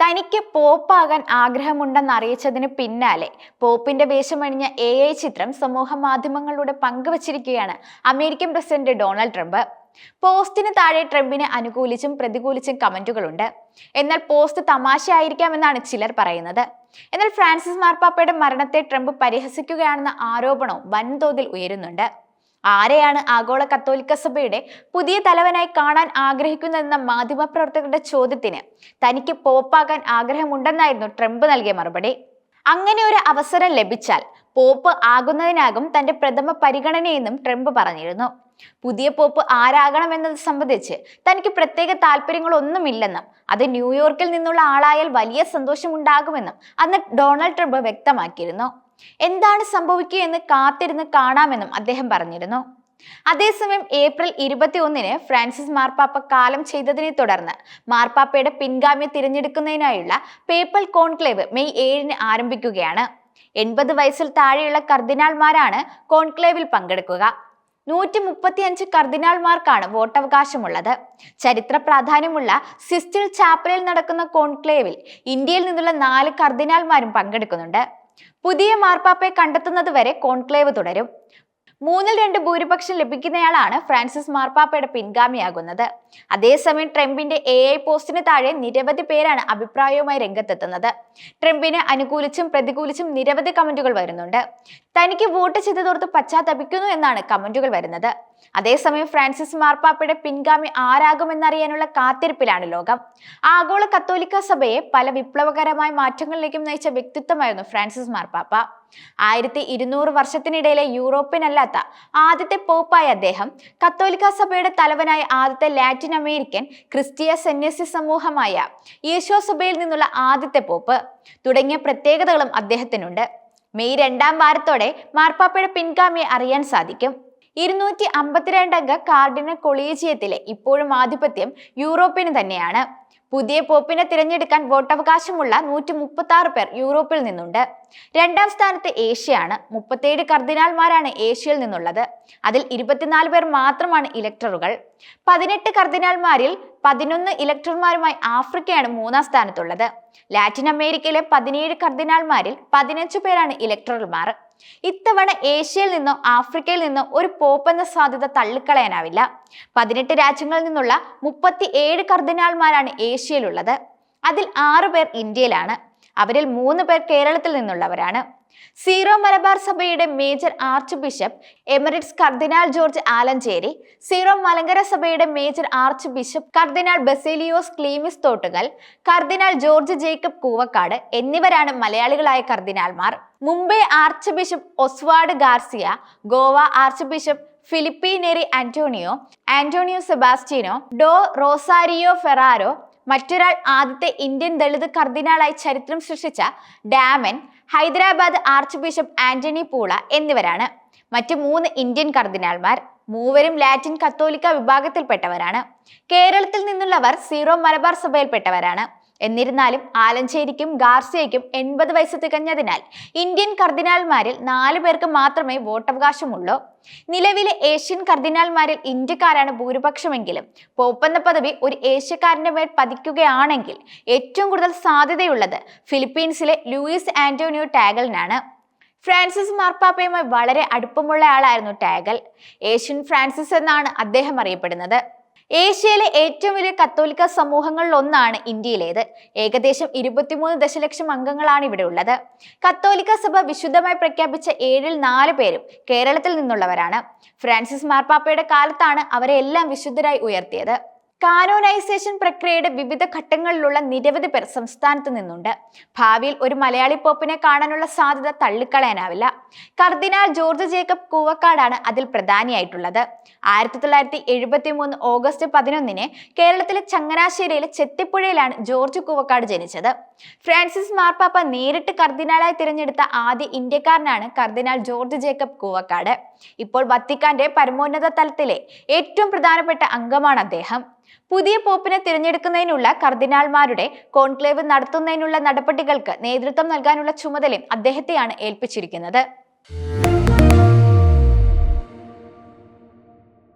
തനിക്ക് പോപ്പാകാൻ ആഗ്രഹമുണ്ടെന്ന് അറിയിച്ചതിന് പിന്നാലെ പോപ്പിന്റെ വേഷമണിഞ്ഞ A I ചിത്രം സമൂഹ മാധ്യമങ്ങളിലൂടെ പങ്കുവച്ചിരിക്കുകയാണ് അമേരിക്കൻ പ്രസിഡന്റ് ഡൊണാൾഡ് ട്രംപ്. പോസ്റ്റിന് താഴെ ട്രംപിനെ അനുകൂലിച്ചും പ്രതികൂലിച്ചും കമന്റുകളുണ്ട്. എന്നാൽ പോസ്റ്റ് തമാശയായിരിക്കാമെന്നാണ് ചിലർ പറയുന്നത്. എന്നാൽ ഫ്രാൻസിസ് മാർപ്പാപ്പയുടെ മരണത്തെ ട്രംപ് പരിഹസിക്കുകയാണെന്ന ആരോപണവും വൻതോതിൽ ഉയരുന്നുണ്ട്. ആരെയാണ് ആഗോള കത്തോലിക്ക സഭയുടെ പുതിയ തലവനായി കാണാൻ ആഗ്രഹിക്കുന്നതെന്ന മാധ്യമപ്രവർത്തകരുടെ ചോദ്യത്തിന് തനിക്ക് പോപ്പാകാൻ ആഗ്രഹമുണ്ടെന്നായിരുന്നു ട്രംപ് നൽകിയ മറുപടി. അങ്ങനെ ഒരു അവസരം ലഭിച്ചാൽ പോപ്പ് ആകുന്നതിനാകും തന്റെ പ്രഥമ പരിഗണനയെന്നും ട്രംപ് പറഞ്ഞിരുന്നു. പുതിയ പോപ്പ് ആരാകണമെന്നത് സംബന്ധിച്ച് തനിക്ക് പ്രത്യേക താല്പര്യങ്ങളൊന്നുമില്ലെന്നും അത് ന്യൂയോർക്കിൽ നിന്നുള്ള ആളായാൽ വലിയ സന്തോഷമുണ്ടാകുമെന്നും അന്ന് ഡൊണാൾഡ് ട്രംപ് വ്യക്തമാക്കിയിരുന്നു. എന്താണ് സംഭവിക്കുക എന്ന് കാത്തിരുന്ന് കാണാമെന്നും അദ്ദേഹം പറഞ്ഞിരുന്നു. അതേസമയം ഏപ്രിൽ ഇരുപത്തി ഒന്നിന് ഫ്രാൻസിസ് മാർപ്പാപ്പ കാലം ചെയ്തതിനെ തുടർന്ന് മാർപ്പാപ്പയുടെ പിൻഗാമി തിരഞ്ഞെടുക്കുന്നതിനായുള്ള പേപ്പൽ കോൺക്ലേവ് മെയ് ഏഴിന് ആരംഭിക്കുകയാണ്. എൺപത് വയസ്സിൽ താഴെയുള്ള കർദിനാൾമാരാണ് കോൺക്ലേവിൽ പങ്കെടുക്കുക. നൂറ്റി മുപ്പത്തിയഞ്ച് കർദിനാൾമാർക്കാണ് വോട്ടവകാശമുള്ളത്. ചരിത്ര പ്രാധാന്യമുള്ള സിസ്റ്റിൽ ചാപ്പലിൽ നടക്കുന്ന കോൺക്ലേവിൽ ഇന്ത്യയിൽ നിന്നുള്ള നാല് കർദിനാൾമാരും പങ്കെടുക്കുന്നുണ്ട്. പുതിയ മാർപ്പാപ്പയെ കണ്ടെത്തുന്നതുവരെ കോൺക്ലേവ് തുടരും. മൂന്നിൽ രണ്ട് ഭൂരിപക്ഷം ലഭിക്കുന്നയാളാണ് ഫ്രാൻസിസ് മാർപ്പാപ്പയുടെ പിൻഗാമിയാകുന്നത്. അതേസമയം ട്രംപിന്റെ എ ഐ പോസ്റ്റിന് താഴെ നിരവധി പേരാണ് അഭിപ്രായവുമായി രംഗത്തെത്തുന്നത്. ട്രംപിനെ അനുകൂലിച്ചും പ്രതികൂലിച്ചും നിരവധി കമന്റുകൾ വരുന്നുണ്ട്. തനിക്ക് വോട്ട് ചെയ്തതോർത്ത് പശ്ചാത്തപിക്കുന്നു എന്നാണ് കമന്റുകൾ വരുന്നത്. അതേസമയം ഫ്രാൻസിസ് മാർപ്പാപ്പയുടെ പിൻഗാമി ആരാകുമെന്നറിയാനുള്ള കാത്തിരിപ്പിലാണ് ലോകം. ആഗോള കത്തോലിക്ക സഭയെ പല വിപ്ലവകരമായ മാറ്റങ്ങളിലേക്കും നയിച്ച വ്യക്തിത്വമായിരുന്നു ഫ്രാൻസിസ് മാർപ്പാപ്പ. ആയിരത്തി ഇരുന്നൂറ് വർഷത്തിനിടയിലെ യൂറോപ്യനല്ലാത്ത ആദ്യത്തെ പോപ്പായ അദ്ദേഹം കത്തോലിക്ക സഭയുടെ തലവനായ ആദ്യത്തെ ലാറ്റിൻ അമേരിക്കൻ ക്രിസ്തീയ സന്യാസി സമൂഹമായ ഈശോ സഭയിൽ നിന്നുള്ള ആദ്യത്തെ പോപ്പ്. തുടങ്ങിയ പ്രത്യേകതകളും അദ്ദേഹത്തിനുണ്ട്. മെയ് രണ്ടാം വാരത്തോടെ മാർപ്പാപ്പയുടെ പിൻഗാമിയെ അറിയാൻ സാധിക്കും. ഇരുന്നൂറ്റി അമ്പത്തിരണ്ട് അംഗ കാർഡിനൽ കൊളീജിയത്തിലെ ഇപ്പോഴും ആധിപത്യം യൂറോപ്പിന് തന്നെയാണ്. പുതിയ പോപ്പിനെ തിരഞ്ഞെടുക്കാൻ വോട്ടവകാശമുള്ള നൂറ്റി മുപ്പത്തി ആറ് പേർ യൂറോപ്പിൽ നിന്നുണ്ട്. രണ്ടാം സ്ഥാനത്ത് ഏഷ്യയാണ്. മുപ്പത്തേഴ് കർദിനാൾമാരാണ് ഏഷ്യയിൽ നിന്നുള്ളത്. അതിൽ ഇരുപത്തിനാല് പേർ മാത്രമാണ് ഇലക്ടറുകൾ. പതിനെട്ട് കർദിനാൾമാരിൽ പതിനൊന്ന് ഇലക്ടർമാരുമായി ആഫ്രിക്കയാണ് മൂന്നാം സ്ഥാനത്തുള്ളത്. ലാറ്റിൻ അമേരിക്കയിലെ പതിനേഴ് കർദിനാൾമാരിൽ പതിനഞ്ച് പേരാണ് ഇലക്ടറൽമാർ ഇത്തവണ ഏഷ്യയിൽ നിന്നോ ആഫ്രിക്കയിൽ നിന്നോ ഒരു പോപ്പെന്ന സാധ്യത തള്ളിക്കളയാനാവില്ല. പതിനെട്ട് രാജ്യങ്ങളിൽ നിന്നുള്ള മുപ്പത്തി ഏഴ് കർദിനാൾമാരാണ് ഏഷ്യയിലുള്ളത്. അതിൽ ആറു പേർ ഇന്ത്യയിലാണ്. അവരിൽ മൂന്ന് പേർ കേരളത്തിൽ നിന്നുള്ളവരാണ്. സീറോ മലബാർ സഭയുടെ major archbishop emeritus cardinal George Alencherry Syro Malankara സഭയുടെ major archbishop cardinal Baselios Cleemis Thottunkal cardinal George Jacob Koovakad എന്നിവരാണ് മലയാളികളായ കർദിനാൾമാർ. Mumbai archbishop Oswald Gracias Goa archbishop Filipe Neri Antonio Antonio Sebastiao do Rosario Ferrao മറ്റൊരാൾ ആദ്യത്തെ Indian Dalit കർദിനാളായി ചരിത്രം സൃഷ്ടിച്ച Daman Hyderabad archbishop Antony Poola എന്നിവരാണ്. മറ്റ് മൂന്ന് ഇന്ത്യൻ കർദിനാൾമാർ മൂവരും ലാറ്റിൻ കത്തോലിക്ക വിഭാഗത്തിൽപ്പെട്ടവരാണ്. കേരളത്തിൽ നിന്നുള്ളവർ സീറോ മലബാർ സഭയിൽപ്പെട്ടവരാണ്. എന്നിരുന്നാലും ആലഞ്ചേരിക്കും ഗാർസിയയ്ക്കും എൺപത് വയസ്സ് തികഞ്ഞതിനാൽ ഇന്ത്യൻ കർദിനാൾമാരിൽ നാലു പേർക്ക് മാത്രമേ വോട്ടവകാശമുള്ളൂ. നിലവിലെ ഏഷ്യൻ കർദിനാൾമാരിൽ ഇന്ത്യക്കാരാണ് ഭൂരിപക്ഷമെങ്കിലും പോപ്പെന്ന പദവി ഒരു ഏഷ്യക്കാരന്റെ മേൽ പതിക്കുകയാണെങ്കിൽ ഏറ്റവും കൂടുതൽ സാധ്യതയുള്ളത് ഫിലിപ്പീൻസിലെ ലൂയിസ് ആന്റോണിയോ ടാഗലിനാണ്. ഫ്രാൻസിസ് മാർപ്പാപ്പയുമായി വളരെ അടുപ്പമുള്ള ആളായിരുന്നു ടാഗൽ. ഏഷ്യൻ ഫ്രാൻസിസ് എന്നാണ് അദ്ദേഹം അറിയപ്പെടുന്നത്. ഏഷ്യയിലെ ഏറ്റവും വലിയ കത്തോലിക്ക സമൂഹങ്ങളിൽ ഒന്നാണ് ഇന്ത്യയിലേത്. ഏകദേശം ഇരുപത്തിമൂന്ന് ദശലക്ഷം അംഗങ്ങളാണ് ഇവിടെ ഉള്ളത്. കത്തോലിക്ക സഭ വിശുദ്ധമായി പ്രഖ്യാപിച്ച ഏഴിൽ നാല് പേരും കേരളത്തിൽ നിന്നുള്ളവരാണ്. ഫ്രാൻസിസ് മാർപ്പാപ്പയുടെ കാലത്താണ് അവരെ എല്ലാം വിശുദ്ധരായി ഉയർത്തിയത്. കാനോനൈസേഷൻ പ്രക്രിയയുടെ വിവിധ ഘട്ടങ്ങളിലുള്ള നിരവധി പേർ സംസ്ഥാനത്ത് നിന്നുണ്ട്. ഭാവിയിൽ ഒരു മലയാളി പോപ്പിനെ കാണാനുള്ള സാധ്യത തള്ളിക്കളയാനാവില്ല. കർദിനാൾ ജോർജ് ജേക്കബ് കൂവക്കാടാണ് അതിൽ പ്രധാനിയായിട്ടുള്ളത്. ആയിരത്തി തൊള്ളായിരത്തി എഴുപത്തി മൂന്ന് ഓഗസ്റ്റ് പതിനൊന്നിന് കേരളത്തിലെ ചങ്ങനാശ്ശേരിയിലെ ചെത്തിപ്പുഴയിലാണ് ജോർജ് കൂവക്കാട് ജനിച്ചത്. ഫ്രാൻസിസ് മാർപ്പാപ്പ നേരിട്ട് കർദിനാളായി തിരഞ്ഞെടുത്ത ആദ്യ ഇന്ത്യക്കാരനാണ് കർദിനാൾ ജോർജ് ജേക്കബ് കൂവക്കാട്. ഇപ്പോൾ വത്തിക്കാന്റെ പരമോന്നത തലത്തിലെ ഏറ്റവും പ്രധാനപ്പെട്ട അംഗമാണ് അദ്ദേഹം. പുതിയ പോപ്പിനെ തിരഞ്ഞെടുക്കുന്നതിനുള്ള കർദിനാൾമാരുടെ കോൺക്ലേവ് നടത്തുന്നതിനുള്ള നടപടികൾക്ക് നേതൃത്വം നൽകാനുള്ള ചുമതലയും അദ്ദേഹത്തെയാണ് ഏൽപ്പിച്ചിരിക്കുന്നത്.